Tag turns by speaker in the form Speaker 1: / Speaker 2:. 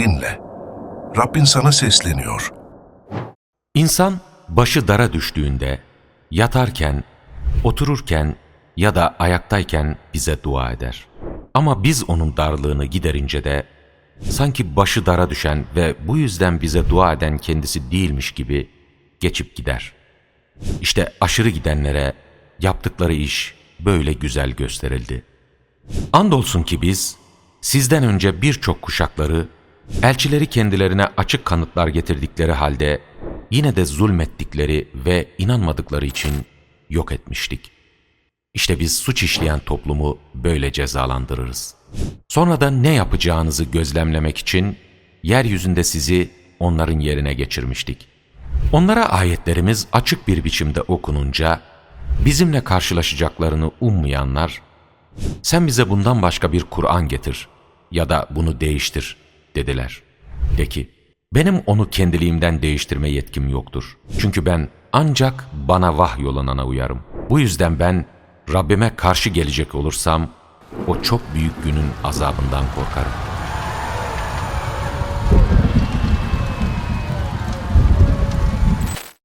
Speaker 1: dinle. Rabbin sana sesleniyor.
Speaker 2: İnsan başı dara düştüğünde, yatarken, otururken ya da ayaktayken bize dua eder. Ama biz onun darlığını giderince de sanki başı dara düşen ve bu yüzden bize dua eden kendisi değilmiş gibi geçip gider. İşte aşırı gidenlere yaptıkları iş böyle güzel gösterildi. Andolsun ki biz sizden önce birçok kuşakları elçileri kendilerine açık kanıtlar getirdikleri halde yine de zulmettikleri ve inanmadıkları için yok etmiştik. İşte biz suç işleyen toplumu böyle cezalandırırız. Sonra da ne yapacağınızı gözlemlemek için yeryüzünde sizi onların yerine geçirmiştik. Onlara ayetlerimiz açık bir biçimde okununca bizimle karşılaşacaklarını ummayanlar sen bize bundan başka bir Kur'an getir ya da bunu değiştir dediler. De ki, benim onu kendiliğimden değiştirme yetkim yoktur. Çünkü ben ancak bana vahyolunana uyarım. Bu yüzden ben Rabbime karşı gelecek olursam o çok büyük günün azabından korkarım.